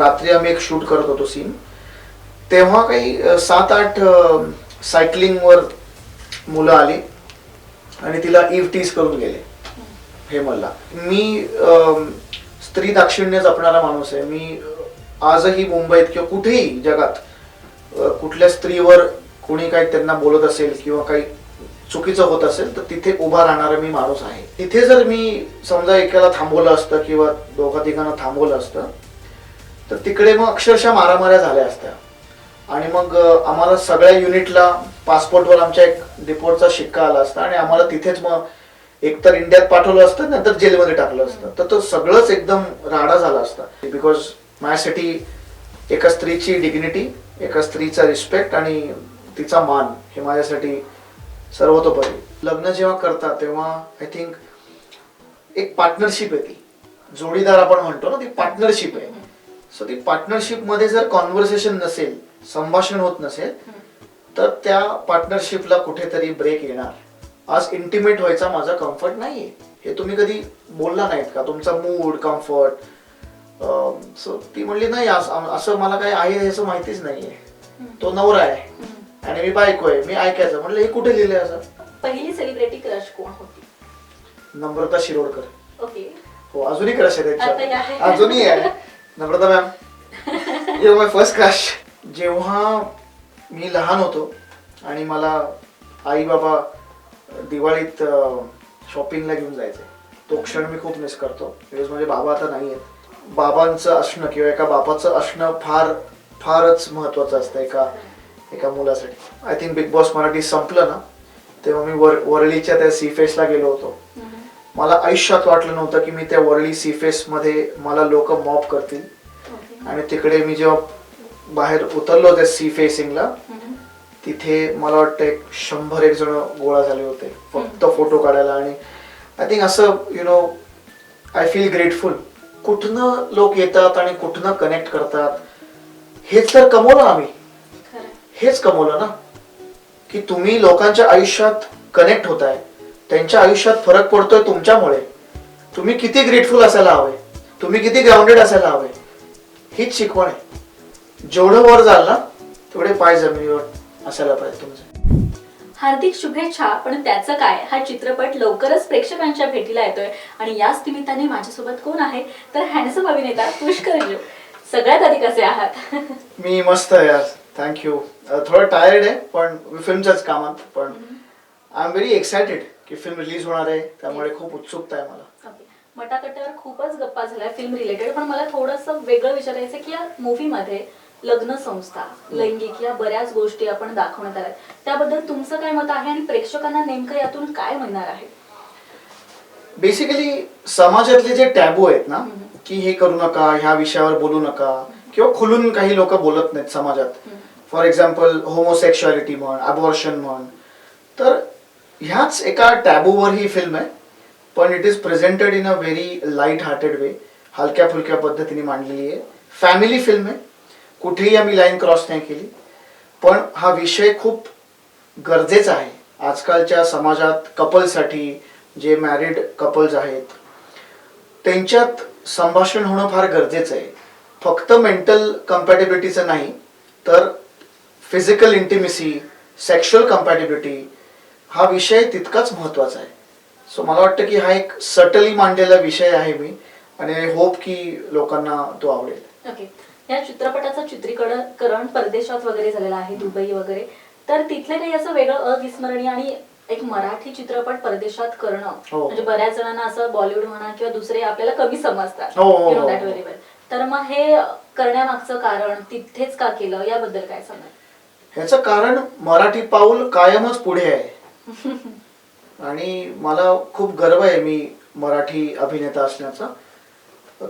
रात्री आम्ही एक शूट करत होतो सीन तेव्हा काही सात आठ सायकलिंगवर मुलं आली आणि तिला इव टीज करून गेले. हे मला. मी स्त्री दाक्षिण्य जपणारा माणूस आहे. मी आजही मुंबईत किंवा कुठेही जगात कुठल्या स्त्रीवर कोणी काही त्यांना बोलत असेल किंवा काही चुकीचं होत असेल तर तिथे उभा राहणारा मी माणूस आहे. तिथे जर मी समजा एकाला थांबवलं असतं किंवा दोघा तिघांना थांबवलं असतं तर तिकडे मग अक्षरशः मारामाऱ्या झाल्या असत्या. आणि मग आम्हाला सगळ्या युनिटला पासपोर्टवर आमच्या एक डिपोर्टचा शिक्का आला असता आणि आम्हाला तिथेच मग एकतर इंडियात पाठवलं असतं नंतर जेलमध्ये टाकलं असतं. तर तो सगळंच एकदम राडा झाला असता. बिकॉज माझ्यासाठी एका स्त्रीची डिग्निटी एका स्त्रीचा रिस्पेक्ट आणि तिचा मान हे माझ्यासाठी सर्वतोपरी. लग्न जेव्हा करता तेव्हा आय थिंक एक पार्टनरशिप आहे ती जोडीदार आपण म्हणतो ना ती पार्टनरशिप आहे. सो ती पार्टनरशिपमध्ये जर कॉन्व्हर्सेशन नसेल संभाषण होत नसेल तर त्या पार्टनरशिपला कुठेतरी ब्रेक येणार. आज इंटिमेट व्हायचा माझा कम्फर्ट नाहीये. हे तुम्ही कधी बोलला नाहीत का? तुमचा मूड कम्फर्ट सो ती म्हणली नाही असं मला काय आहे असं माहितीच नाहीये. तो नवरा आहे आणि मी बायको आहे मी ऐकायचं. म्हणलं हे कुठे लिहिलंय असं? पहिली सेलिब्रिटी क्रश कोण होती? नम्रता शिरोडकर. ओके हो अजूनही क्रश आहे. त्यांच्यावर अजूनही आहे. Namrata ma'am you my first crush जेव्हा मी लहान होतो आणि मला आई बाबा दिवाळीत शॉपिंगला घेऊन जायचे तो क्षण मी खूप मिस करतो. बिकॉज माझे बाबा आता नाही आहेत बाबांचं असणं किंवा एका बापाचं असणं फार फारच महत्वाचं असतं एका एका मुलासाठी. I think Bigg Boss Marathi संपलं ना तेव्हा मी वर वरळीच्या त्या सी फेसला गेलो होतो. मला आयुष्यात वाटलं नव्हतं की मी त्या वरळी सी फेस मध्ये मला लोक मॉप करतील. आणि तिकडे मी जेव्हा बाहेर उतरलो त्या सी फेसिंगला तिथे मला वाटतं एक शंभर एक जण गोळा झाले होते. फक्त फोटो काढायला आणि आय थिंक असं you know I feel grateful कुठनं लोक येतात आणि कुठनं कनेक्ट करतात हेच तर कमवलं आम्ही. हेच कमवलं ना. की तुम्ही लोकांच्या आयुष्यात कनेक्ट होताय. त्यांच्या आयुष्यात फरक पडतोय तुमच्यामुळे. तुम्ही किती ग्रेटफुल असायला हवे? तुम्ही किती ग्राउंडेड असायला हवे? हीच शिकवण आहे. जेवढं वर जाल ना तेवढे पाय जमिनीवर असायला पाहिजे तुमचे. हार्दिक शुभेच्छा पण त्याचं काय? हा चित्रपट लवकरच प्रेक्षकांच्या भेटीला येतोय आणि याच निमित्ताने माझ्यासोबत कोण आहे? तर हँडसम अभिनेता पुष्कर जो सगळ्यात आधी कसे आहात? मी मस्त आहे यार थँक्यू थोडं टायर्ड आहे पण फिल्मच्याच कामात पण आय एम व्हेरी एक्सायटेड की फिल्म रिलीज होणार आहे त्यामुळे खूप उत्सुकता आहे मला. मटाकट्यावर खूपच गप्पा झाल्या फिल्म रिलेटेड पण मला थोडंसं वेगळं विचारायचं की या मूवीमध्ये लग्न संस्था लैंगिक या बऱ्याच गोष्टी आपण दाखवण्यात आल्या त्याबद्दल तुमचं काय मत आहे आणि प्रेक्षकांना नेमकं यातून काय मिळणार आहे? बेसिकली समाजातले जे टॅबू आहेत ना की हे करू नका ह्या विषयावर बोलू नका किंवा खुलून काही लोक बोलत नाहीत समाजात. फॉर एक्झाम्पल होमोसेक्शुअलिटी म्हण अबॉर्शन म्हण. तर ह्याच एका टॅबूवर ही फिल्म आहे पण it is presented in a very light hearted way हलक्या फुलक्या पद्धतीने मांडलेली आहे. फॅमिली फिल्म आहे. कुठेही आम्ही लाईन क्रॉस नाही केली. पण हा विषय खूप गरजेचा आहे. आजकालच्या समाजात कपलसाठी जे मॅरिड कपल्स आहेत त्यांच्यात संभाषण होणं फार गरजेचं आहे. फक्त मेंटल कम्पॅटेबिलिटीचं नाही तर फिजिकल इंटिमेसी सेक्शुअल कम्पॅटेबिलिटी हा विषय तितकाच महत्त्वाचा आहे. सो मला वाटतं की हा एक सटली मांडलेला विषय आहे मी आणि आय होप की लोकांना तो आवडेल. ओके या चित्रपटाचं चित्रीकरण परदेशात वगैरे झालेलं आहे दुबई वगैरे. तर तिथले काही असं वेगळं अविस्मरणीय आणि एक मराठी चित्रपट परदेशात करणं हो. म्हणजे बऱ्याच जणांना असं बॉलिवूड म्हणा किंवा दुसरे आपल्याला कमी समजतात हो, हो, हो. तर मग हे करण्यामागचं कारण तिथेच का केलं? याबद्दल काय सांगाल? ह्याचं कारण मराठी पाऊल कायमच पुढे आहे. आणि मला खूप गर्व आहे मी मराठी अभिनेता असण्याचा.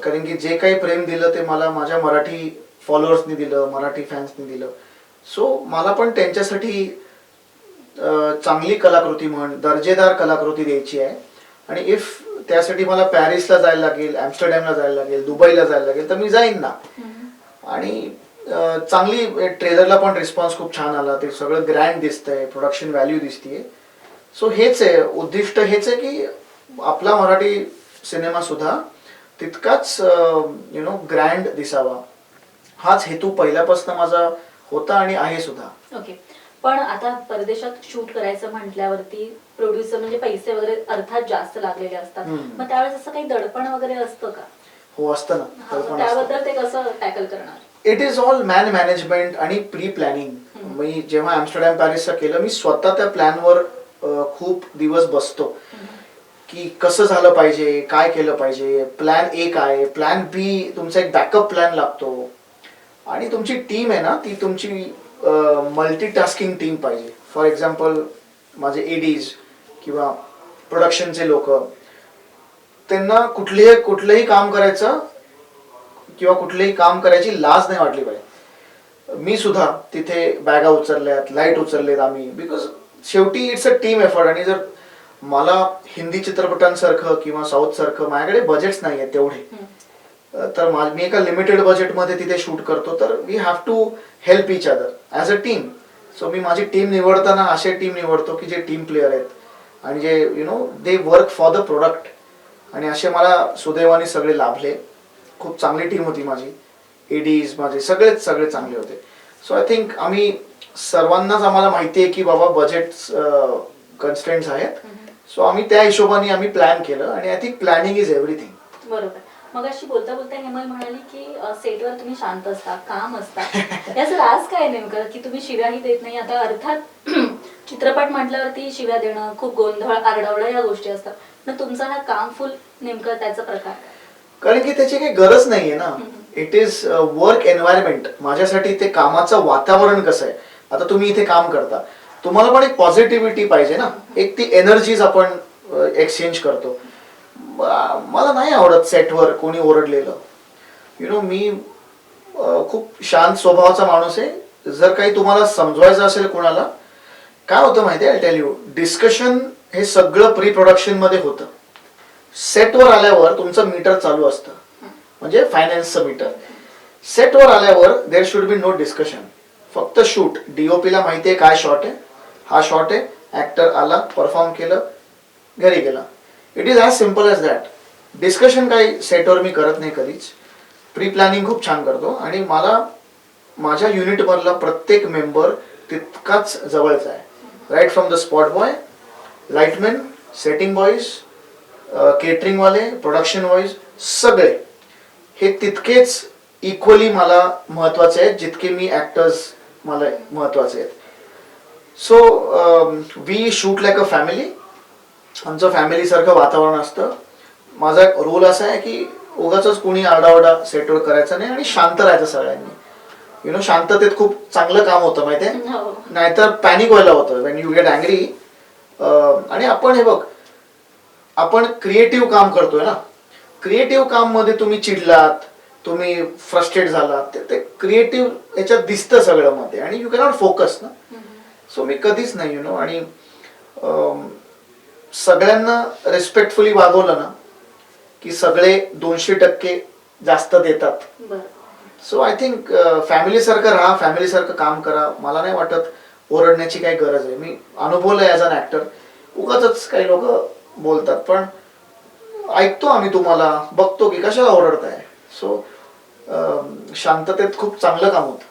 कारण की जे काही प्रेम दिलं ते मला माझ्या मराठी फॉलोअर्सनी दिलं मराठी फॅन्सनी दिलं. सो मला पण त्यांच्यासाठी चांगली कलाकृती म्हण दर्जेदार कलाकृती द्यायची आहे. आणि इफ त्यासाठी मला पॅरिसला जायला लागेल ॲम्स्टरडॅमला जायला लागेल दुबईला जायला लागेल तर मी जाईन ना. आणि चांगली ट्रेलरला पण रिस्पॉन्स खूप छान आला. ते सगळं ग्रँड दिसतंय प्रोडक्शन व्हॅल्यू दिसतीये. सो हेच आहे. उद्दिष्ट हेच आहे की आपला मराठी सिनेमा सुद्धा तितकाच यु नो ग्रँड दिसावा. हाच हेतू पहिल्यापासून माझा होता आणि आहे सुद्धा. ओके पण आता परदेशात शूट करायचं म्हटल्यावरती प्रोड्युसर म्हणजे पैसे वगैरे अर्थात जास्त लागलेले असतात. मग त्यावेळेस असं काही दडपण वगैरे असतं का? हो असतं ना. त्याबद्दल ते कसं टॅकल करणार? It is all man management and pre planning. मी जेव्हा ॲम्स्टरडॅम पॅरिसचं केलं मी स्वतः त्या प्लॅनवर खूप दिवस बसतो. की कसं झालं पाहिजे काय केलं पाहिजे प्लॅन ए काय प्लॅन बी तुमचा एक बॅकअप प्लॅन लागतो. आणि तुमची टीम आहे ना ती तुमची मल्टीटास्किंग टीम पाहिजे. फॉर एक्झाम्पल माझे एडीज किंवा प्रोडक्शनचे लोक त्यांना कुठलेही कुठलंही काम करायचं किंवा कुठलेही काम करायची लाज नाही वाटली पाहिजे. मी सुद्धा तिथे बॅगा उचलल्यात लाइट उचललेत आम्ही बिकॉज शेवटी इट्स अ टीम एफर्ट आणि जर मला हिंदी चित्रपटांसारखं किंवा साऊथ सारखं माझ्याकडे बजेट्स नाही आहेत तेवढे. तर मा- एका लिमिटेड बजेटमध्ये तिथे शूट करतो. तर we have to help each other as a team so मी माझी टीम निवडताना असे टीम निवडतो की जे टीम प्लेअर आहेत. आणि जे you know they work for the product आणि असे मला सुदैवाने सगळे लाभले. खूप चांगली टीम होती माझी. एडीज माझे सगळेच सगळे चांगले होते. सो आय थिंक आम्ही सर्वांनाच आम्हाला माहिती आहे की बाबा बजेट कन्स्टंट्स आहेत. सो आम्ही त्या हिशोबाने आम्ही प्लॅन केलं आणि I think planning is everything बरोबर. मग अशी बोलता बोलता हेमल म्हणाली की सेटवर तुम्ही शांत असता काम असता. याचं राज काय नेमकं? की तुम्ही शिव्याही देत नाही. आता अर्थात चित्रपट म्हटल्यावरती शिव्या देणं खूप गोंधळ आरडाओरडा या गोष्टी असतात. पण तुमचा हा कामफुल नेमकं त्याचा प्रकार? कारण की त्याची काही गरज नाहीये ना. इट इज वर्क एन्व्हायरमेंट माझ्यासाठी ते कामाचं वातावरण कसं आहे? आता तुम्ही इथे काम करता. तुम्हाला पण एक पॉझिटिव्हिटी पाहिजे ना. एक ती एनर्जीज आपण एक्सचेंज करतो. मला नाही आवडत सेटवर कोणी ओरडलेलं. यु नो मी खूप शांत स्वभावाचा माणूस आहे. जर काही तुम्हाला समजवायचं असेल कोणाला काय होतं माहिती आहे? टेल यू डिस्कशन हे सगळं प्री प्रोडक्शनमध्ये होतं. सेटवर आल्यावर तुमचं मीटर चालू असतं. म्हणजे फायनान्सचं मीटर सेटवर आल्यावर there should be no discussion फक्त शूट डीओपीला माहिती आहे काय शॉट आहे? हा शॉट आहे. ऍक्टर आला परफॉर्म केलं घरी गेला. It is as simple as that discussion काही सेटवर मी करत नाही कधीच. प्री प्लॅनिंग खूप छान करतो. आणि मला माझ्या युनिटमधला प्रत्येक मेंबर तितकाच जवळचा आहे. Right from the spot boy lightman setting boys केटरिंगवाले production boys सगळे. हे तितकेच इक्वली मला महत्त्वाचे आहेत जितके मी ॲक्टर्स मला महत्त्वाचे आहेत so we shoot like a family आमचं फॅमिलीसारखं वातावरण असतं. माझा रोल असा आहे की उगाच कोणी आरडाओरडा सेटवर करायचा नाही आणि शांत राहायचं सगळ्यांनी. यु नो शांततेत खूप चांगलं काम होतं माहिती आहे? हो. नाहीतर पॅनिक व्हायला होतं. वेन यू गेट अँग्री आणि आपण हे बघ आपण क्रिएटिव्ह काम करतोय ना. क्रिएटिव्ह काममध्ये तुम्ही चिडलात तुम्ही फ्रस्ट्रेट झालात ते- ते क्रिएटिव्ह याच्यात दिसतं सगळं मध्ये. आणि यू कॅनॉट फोकस ना. सो मी कधीच नाही यु नो आणि सगळ्यांना रिस्पेक्टफुली वागवलं ना की सगळे दोनशे टक्के जास्त देतात. सो आय थिंक फॅमिलीसारखं राहा फॅमिलीसारखं काम करा. मला नाही वाटत ओरडण्याची काही गरज आहे. मी अनुभवलं ॲज अन ॲक्टर उगाच काही लोक बोलतात पण ऐकतो आम्ही तुम्हाला. बघतो की कशाला ओरडताय. सो शांततेत खूप चांगलं काम होतं.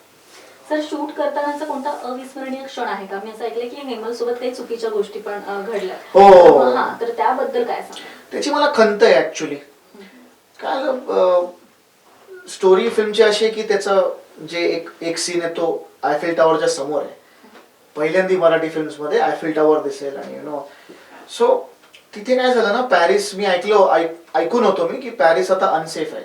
सर शूट करतानाचा कोणता अविस्मरणीय क्षण आहे का? मी असं ऐकलंय की हेमल सोबत काही चुकीच्या गोष्टी पण घडल्या. हो. तर मग हा तर त्याबद्दल काय सांगा त्याची मला खंत आहे ऍक्च्युली काय स्टोरी फिल्मची अशी आहे की त्याचं जे एक एक सीन आहे तो आयफेल टॉवरच्या समोर आहे. पहिल्यांदी मराठी फिल्म्समध्ये आयफेल टॉवर दिसेल आणि यु नो सो तिथे काय झालं ना पॅरिस मी ऐकलो ऐक- ऐकून होतो मी की पॅरिस आता अनसेफ आहे.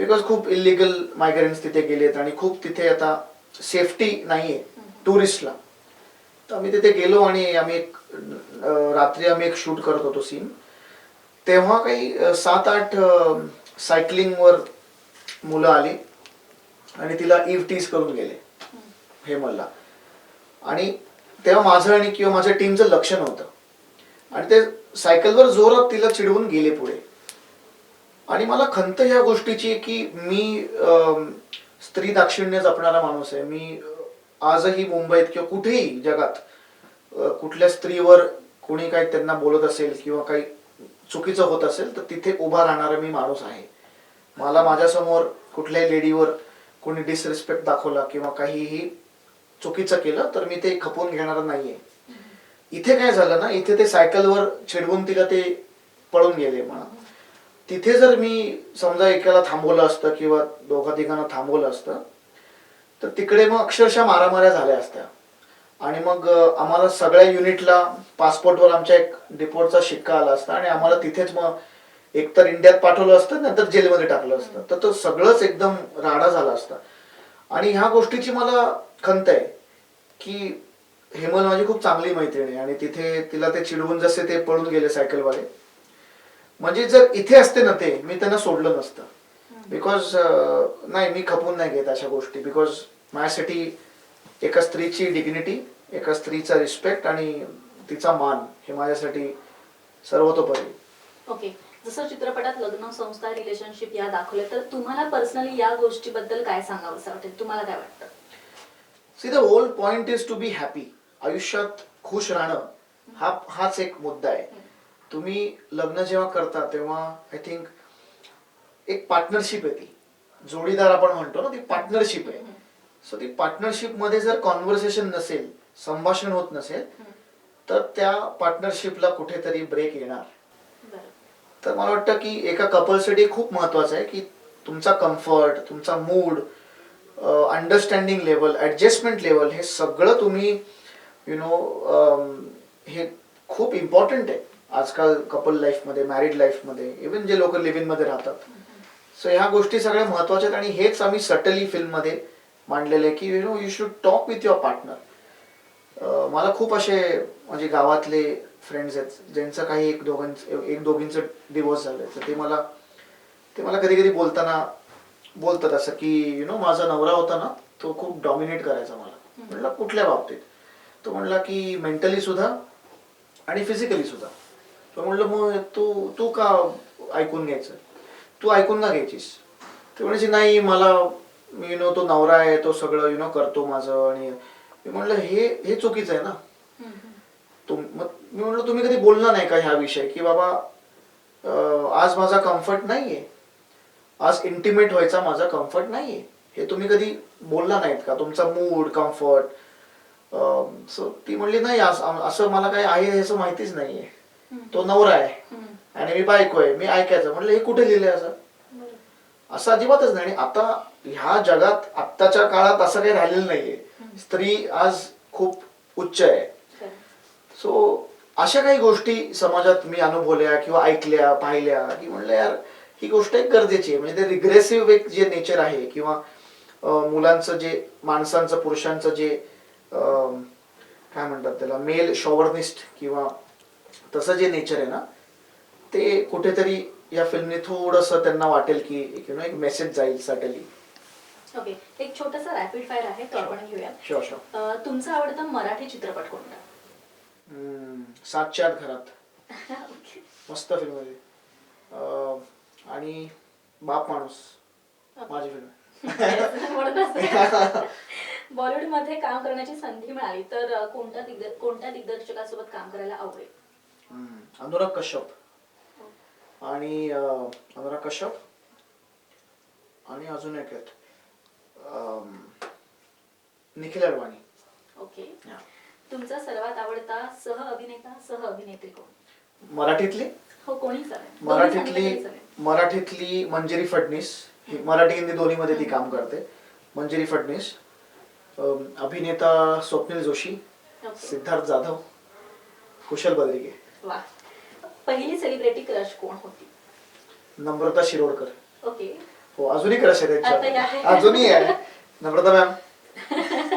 बिकॉज खूप इलिगल मायग्रेंट्स तिथे गेलेत आणि खूप तिथे आता सेफ्टी नाहीये टुरिस्टला तर आम्ही तिथे गेलो आणि आम्ही एक रात्री आम्ही एक शूट करत होतो सीन तेव्हा काही सात आठ सायकलिंगवर मुलं आली आणि तिला इव टीज करून गेले हेमलला. आणि तेव्हा माझं आणि किंवा माझ्या टीमचं लक्ष नव्हतं आणि ते सायकलवर जोरात तिला चिडवून गेले पुढे. आणि मला खंत ह्या गोष्टीची आहे की मी स्त्री दाक्षिण्य जपणारा माणूस आहे. मी आजही मुंबईत किंवा कुठेही जगात कुठल्या स्त्रीवर कोणी काही त्यांना बोलत असेल किंवा काही चुकीचं होत असेल तर तिथे उभा राहणारा मी माणूस आहे. मला माझ्यासमोर कुठल्याही लेडीवर कोणी डिसरिस्पेक्ट दाखवला किंवा काहीही चुकीचं केलं तर मी ते खपवून घेणार नाहीये. इथे काय झालं ना इथे ते सायकलवर चिडवून तिला ते पळून गेले म्हणा. तिथे जर मी समजा एकाला थांबवलं असतं किंवा दोघा तिघांना थांबवलं असतं तर तिकडे मग अक्षरशः मारामाऱ्या झाल्या असत्या. आणि मग आम्हाला सगळ्या युनिटला पासपोर्टवर आमच्या एक डिपोर्टचा शिक्का आला असता आणि आम्हाला तिथेच मग एकतर इंडियात पाठवलं असतं नंतर जेलमध्ये टाकलं असतं. तर तो सगळंच एकदम राडा झाला असता. आणि ह्या गोष्टीची मला खंत आहे की हेमल माझी खूप चांगली मैत्रीण आहे आणि तिथे तिला ते चिडवून जसे ते पळून गेले सायकलवाले म्हणजे जर इथे असते ना ते मी त्यांना सोडलं नसतं. बिकॉज नाही मी खपून नाही घेत अशा गोष्टी. बिकॉज माझ्यासाठी एका स्त्रीची डिग्निटी एका स्त्रीचा रिस्पेक्ट आणि तिचा मान हे माझ्यासाठी सर्वतोपरी. ओके जसं चित्रपटात लग्न संस्था रिलेशनशिप या दाखवले तर तुम्हाला पर्सनली या गोष्टीबद्दल काय सांगावं असं वाटेल? तुम्हाला काय वाटतं? See the whole point is to be happy आयुष्यात खुश राहणं हा हाच एक मुद्दा आहे. तुम्ही लग्न जेव्हा करता तेव्हा आय थिंक एक पार्टनरशिप आहे ती. जोडीदार आपण म्हणतो ना ती पार्टनरशिप आहे. सो ती पार्टनरशिपमध्ये जर कॉन्व्हर्सेशन नसेल संभाषण होत नसेल तर त्या पार्टनरशिपला कुठेतरी ब्रेक येणार. तर मला वाटतं की एका कपलसाठी खूप महत्वाचं आहे की तुमचा कम्फर्ट तुमचा mood understanding level adjustment level हे सगळं तुम्ही यु नो हे खूप इम्पॉर्टंट आहे. आजकाल कपल लाईफमध्ये मॅरिड लाईफमध्ये इवन जे लोक लिव्हमध्ये राहतात. सो ह्या गोष्टी सगळ्या महत्त्वाच्या आहेत आणि हेच आम्ही सटली फिल्ममध्ये मांडलेले की you know you should talk with your partner मला खूप असे म्हणजे गावातले फ्रेंड्स आहेत ज्यांचं काही एक दोघांचं एक दोघींचं डिवोर्स झालंय. तर ते मला ते मला कधी कधी बोलताना बोलतात असं की यु नो माझा नवरा होता ना तो खूप डॉमिनेट करायचा मला. म्हटलं कुठल्या बाबतीत? तो म्हणला की मेंटली सुद्धा आणि फिजिकली सुद्धा. तो म्हणलं मग तू तू का ऐकून घ्यायचं? तू ऐकून ना घ्यायचीस? ते म्हणायची नाही मला यु नो तो नवरा आहे तो सगळं यु नो करतो माझं आणि मी म्हणलं हे हे चुकीचं आहे ना? तुम मग मी म्हणलं तुम्ही कधी बोलला नाही का ह्या विषय की बाबा आज माझा कम्फर्ट नाहीये? आज इंटिमेट व्हायचा माझा कम्फर्ट नाहीये? हे तुम्ही कधी बोलला नाहीत का? तुमचा मूड कम्फर्ट सो ती म्हणली नाही असं मला काय आहे असं माहितीच नाहीये. तो नवरा आहे. आणि मी बायको आहे. मी ऐकायचं. म्हणलं हे कुठे लिहिलंय असं? असं अजिबातच नाही. आणि आता ह्या जगात आत्ताच्या काळात असं काही राहिलेलं नाहीये. स्त्री आज खूप उच्च आहे. सो अशा काही गोष्टी समाजात मी अनुभवल्या किंवा ऐकल्या पाहिल्या की म्हणलं यार ही गोष्ट एक गरजेची आहे. म्हणजे ते रिग्रेसिव्ह एक जे नेचर आहे किंवा मुलांचं जे माणसांचं पुरुषांचं जे काय म्हणतात त्याला मेल शॉवर्निस्ट किंवा तसं जे नेचर आहे ना ते कुठेतरी या फिल्मने थोडस त्यांना वाटेल की यु नो एक मेसेज जाईल सटली ओके एक छोटासा रॅपिड फायर आहे तो आपण घेऊया. शुअर शुअर अं, तुमचा आवडता मराठी चित्रपट कोणता? सातच्या आत घरात. Okay. मस्त फिल्म आहे. अं, आणि बाप माणूस. माझी फिल्म बॉलिवूडमध्ये काम करण्याची संधी मिळाली तर अं, कोणत्या दिग्दर कोणत्या दिग्दर्शकासोबत काम करायला आवडेल? हम्म. अनुराग कश्यप. आणि अनुराग कश्यप. आणि अजून एक आहेत. निखिल अडवाणी. ओके. तुमचा सर्वात आवडता सह अभिनेता सह अभिनेत्री कोण? मराठीतली? हो कोणी मराठीतली. मराठीतली मंजिरी फडणीस. ही मराठी हिंदी दोन्ही मध्ये ती काम करते. मंजिरी फडणीस. अभिनेता स्वप्नील जोशी. सिद्धार्थ जाधव. कुशल बद्रिके वा. पहिली सेलिब्रिटी क्रश कोण होती? नम्रता शिरोडकर. ओके. हो अजूनही क्रश आहे. त्यांच्यावर अजूनही आहे. Namrata ma'am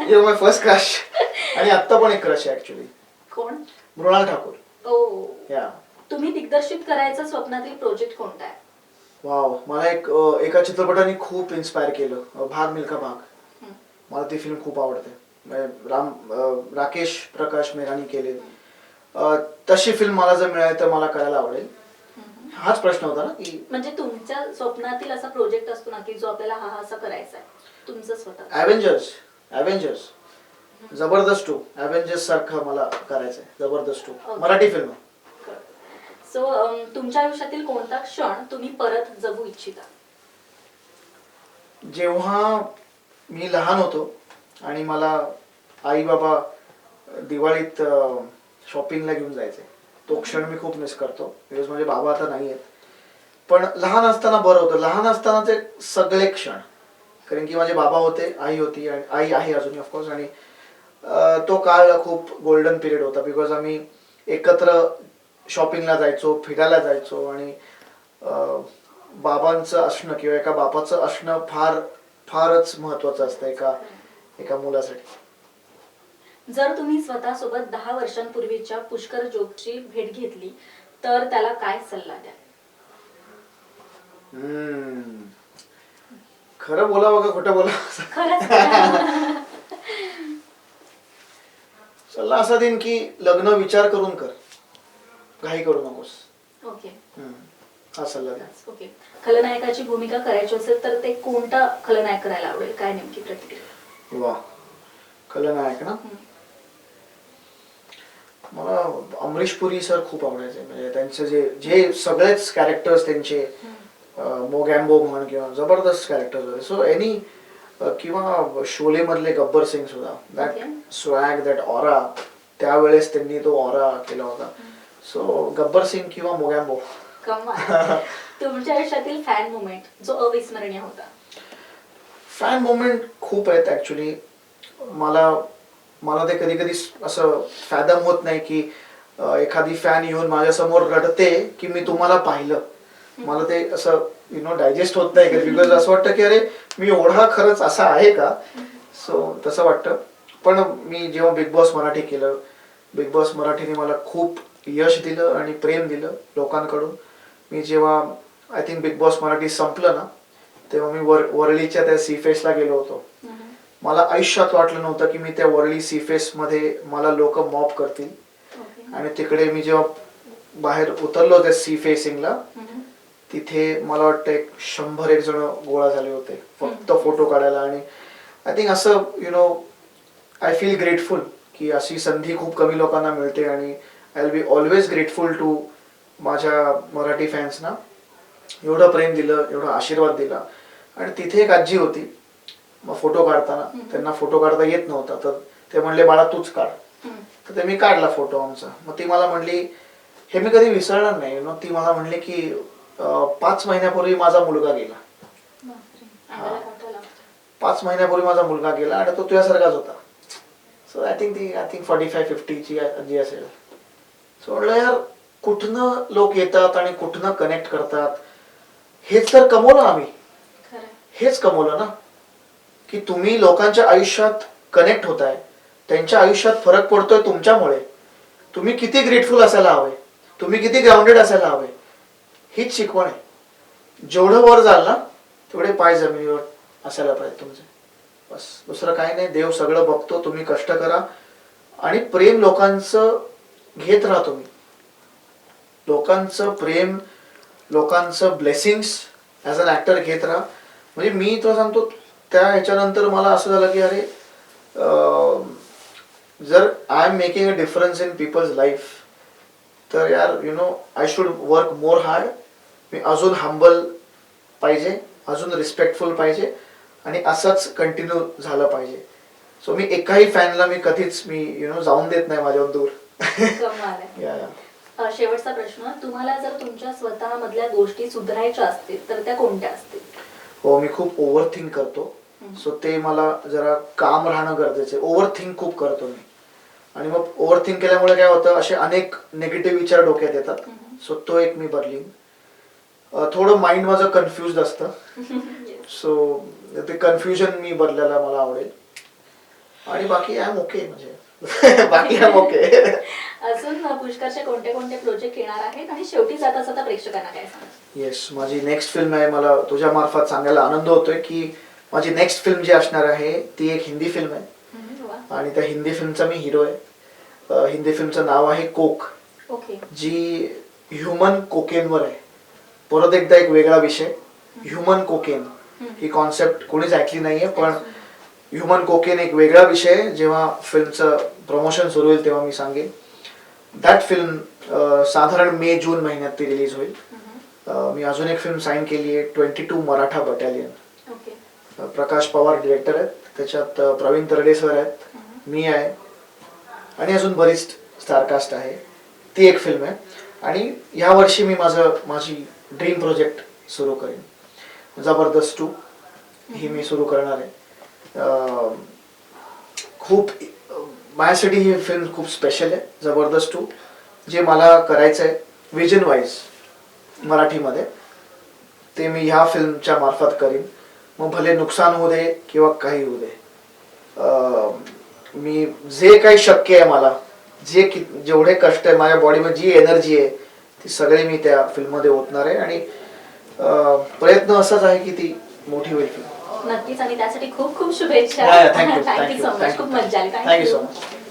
you my first crush आणि आत्ता पण एक क्रश आहे ऍक्च्युली कोण? मृणाल ठाकूर. ओ. या तुम्ही दिग्दर्शित करायचा स्वप्नातील प्रोजेक्ट कोणता आहे? वाव मला एक अं, एका चित्रपटाने खूप इन्स्पायर केलं. अं, भाग मिल्खा भाग. हम्म. मला ती फिल्म खूप आवडते. म्हणजे राम अं, राकेश प्रकाश मेघानी केले तशी फिल्म मला जर मिळाली तर मला करायला आवडेल. हाच प्रश्न होता ना. की म्हणजे तुमच्या स्वप्नातील असा प्रोजेक्ट असतो ना की जो आपल्याला हा हा असा करायचा आहे. तुमचं स्वतः. अव्हेंजर्स जबरदस्त टू अव्हेंजर्स सारखं मला करायचंय जबरदस्त टू. मराठी फिल्म सो तुमच्या आयुष्यातील कोणता क्षण तुम्ही परत जगू इच्छिता? जेव्हा मी लहान होतो आणि मला आई बाबा दिवाळीत शॉपिंगला घेऊन जायचे तो क्षण मी खूप मिस करतो. बिकॉज माझे बाबा आता नाही आहेत. पण लहान असताना बरं होतं. लहान असतानाचे सगळे क्षण. कारण की माझे बाबा होते आई होती आणि आई आहे अजूनही ऑफकोर्स आणि तो काळ खूप गोल्डन पिरियड होता. बिकॉज आम्ही एकत्र शॉपिंगला जायचो फिरायला जायचो आणि बाबांचं असणं किंवा एका बापाचं असणं फार फारच महत्वाचं असतं एका एका मुलासाठी. जर तुम्ही स्वतः सोबत दहा वर्षांपूर्वीच्या पुष्कर जोगची भेट घेतली तर त्याला काय सल्ला द्या हम्म. खरं बोलावं का खोटं बोलावं खरंच? सल्ला असा देईन की लग्न विचार करून कर. घाई करू नकोस. ओके. हम्म. हा सल्ला द्या. ओके खलनायकाची भूमिका करायची असेल तर ते कोणता खलनायक करायला आवडेल? काय नेमकी प्रतिक्रिया? वा. खलनायक ना? हम्म. मला अमरीश पुरी सर खूप आवडायचे. म्हणजे त्यांचे जे जे सगळेच कॅरेक्टर्स त्यांचे. मोगॅम्बो म्हण किंवा जबरदस्त कॅरेक्टर्स होते. सो एनी किंवा शोले मधले गब्बर सिंग सुद्धा. दॅट. स्वॅग दॅट ऑरा त्यावेळेस त्यांनी तो ऑरा केला होता. सो गब्बर सिंग किंवा मोगॅम्बो तुमच्या आयुष्यातील फॅन मुमेंट जो अविस्मरणीय होता? फॅन मोमेंट खूप आहेत ॲक्च्युली मला मला ते कधी कधी असं फॅदम होत नाही की एखादी फॅन येऊन माझ्यासमोर रडते की मी तुम्हाला पाहिलं. मला ते असं यु नो डायजेस्ट होत नाही बिकॉज असं वाटतं की अरे मी एवढा खरंच असा आहे का? सो तसं वाटतं. पण मी जेव्हा बिग बॉस मराठी केलं बिग बॉस मराठीने मला खूप यश दिलं आणि प्रेम दिलं लोकांकडून. मी जेव्हा I think Bigg Boss Marathi संपलं ना तेव्हा मी वर वरळीच्या त्या सी फेसला गेलो होतो. मला आयुष्यात वाटलं नव्हतं की मी त्या वरळी सी फेसमध्ये मला लोक मॉप करतील. आणि तिकडे मी जेव्हा बाहेर उतरलो त्या सी फेसिंगला तिथे मला वाटतं एक शंभर एक जण गोळा झाले होते फक्त फोटो काढायला. आणि आय थिंक असं you know I feel grateful की अशी संधी खूप कमी लोकांना मिळते आणि I will be always grateful to माझ्या मराठी फॅन्सना एवढं प्रेम दिलं एवढा आशीर्वाद दिला. आणि तिथे एक आजी होती मग फोटो काढताना. त्यांना फोटो काढता येत नव्हता. तर ते म्हणले बाळा तूच काढ. तर ते मी काढला फोटो आमचा. मग ती मला म्हणली हे मी कधी विसरणार नाही. मग ती मला म्हणली की पाच महिन्यापूर्वी माझा मुलगा गेला. पाच महिन्यापूर्वी माझा मुलगा गेला आणि तो तुझ्यासारखाच होता. सो आय थिंक ती आय थिंक फॉर्टी फाय फिफ्टीची जी असेल. सो म्हटलं यार कुठनं लोक येतात आणि कुठनं कनेक्ट करतात? हेच तर कमवलं आम्ही. हेच कमवलं ना. की तुम्ही लोकांच्या आयुष्यात कनेक्ट होताय. त्यांच्या आयुष्यात फरक पडतोय तुमच्यामुळे. तुम्ही किती ग्रेटफुल असायला हवे. तुम्ही किती ग्राउंडेड असायला हवे. हीच शिकवण आहे. जेवढं वर जाल ना तेवढे पाय जमिनीवर असायला पाहिजे तुमचे. बस. दुसरं काही नाही. देव सगळं बघतो. तुम्ही कष्ट करा. आणि प्रेम लोकांचं घेत राहा तुम्ही. लोकांचं प्रेम लोकांचं ब्लेसिंग्स ॲज अन ॲक्टर घेत राहा. म्हणजे मी तुला सांगतो त्या ह्याच्यानंतर मला असं झालं की अरे जर I am making a difference in people's life तर यार you know I should work more hard मी अजून हंबल पाहिजे अजून रिस्पेक्टफुल पाहिजे आणि असंच कंटिन्यू झालं पाहिजे. सो मी एकाही फॅनला मी कधीच मी यु नो जाऊन देत नाही माझ्यावर दूर. शेवटचा प्रश्न तुम्हाला जर तुमच्या स्वतः मधल्या गोष्टी सुधारायच्या असतील तर त्या कोणत्या असतील? हो मी खूप ओव्हर थिंक करतो. सो ते मला जरा काम राहणं गरजेचं आहे. ओव्हर थिंक खूप करतो मी. आणि मग ओव्हर थिंक केल्यामुळे काय होतं असे अनेक निगेटिव्ह विचार डोक्यात येतात. सो तो एक मी बदलीन. थोडं माइंड माझं कन्फ्युज असतं. सो ते कन्फ्युजन मी बदलायला मला आवडेल. आणि बाकी आय एम ओके म्हणजे. बाकी आय एम ओके अजून पुष्करचे कोणते कोणते प्रोजेक्ट येणार आहेत? आणि शेवटी जाता जाता प्रेक्षकांना काय येस माझी नेक्स्ट फिल्म आहे. मला तुझ्या मार्फत सांगायला आनंद होतोय की माझी नेक्स्ट फिल्म जी असणार आहे ती एक हिंदी फिल्म आहे. आणि त्या हिंदी फिल्मचा मी हिरो आहे. हिंदी फिल्मचं नाव आहे कोक. जी ह्युमन कोकेनवर आहे. परत एकदा एक वेगळा विषय. ह्युमन कोकेन ही कॉन्सेप्ट कोणीच ऐकली नाहीये पण ह्युमन कोकेन एक वेगळा विषय. जेव्हा फिल्मचं प्रमोशन सुरू होईल तेव्हा मी सांगेन. दॅट फिल्म साधारण मे जून महिन्यात ती रिलीज होईल. मी अजून एक फिल्म साईन केली आहे twenty two Maratha battalion Prakash Pawar director आहेत. त्याच्यात प्रवीण तरडे सर आहेत. मी आहे. आणि अजून बरीच स्टारकास्ट आहे. ती एक फिल्म आहे. आणि ह्या वर्षी मी माझं माझी ड्रीम प्रोजेक्ट सुरू करेन. जबरदस्त टू ही मी सुरू करणार आहे. खूप माझ्यासाठी ही फिल्म खूप स्पेशल आहे. जबरदस्त टू जे मला करायचं आहे विजन वाईज मराठीमध्ये ते मी ह्या फिल्मच्या मार्फत करीन. मग भले नुकसान होऊ दे किंवा काही होऊ दे. मी जे काही शक्य आहे मला जे कि जेवढे कष्ट आहे माझ्या बॉडीमध्ये जी एनर्जी आहे ती सगळी मी त्या फिल्ममध्ये ओतणार आहे. आणि प्रयत्न असाच आहे की ती मोठी होईल फिल्म नक्कीच. आणि त्यासाठी खूप खूप शुभेच्छा. थँक्यू सो मच खूप. मजा आली. Thank you much.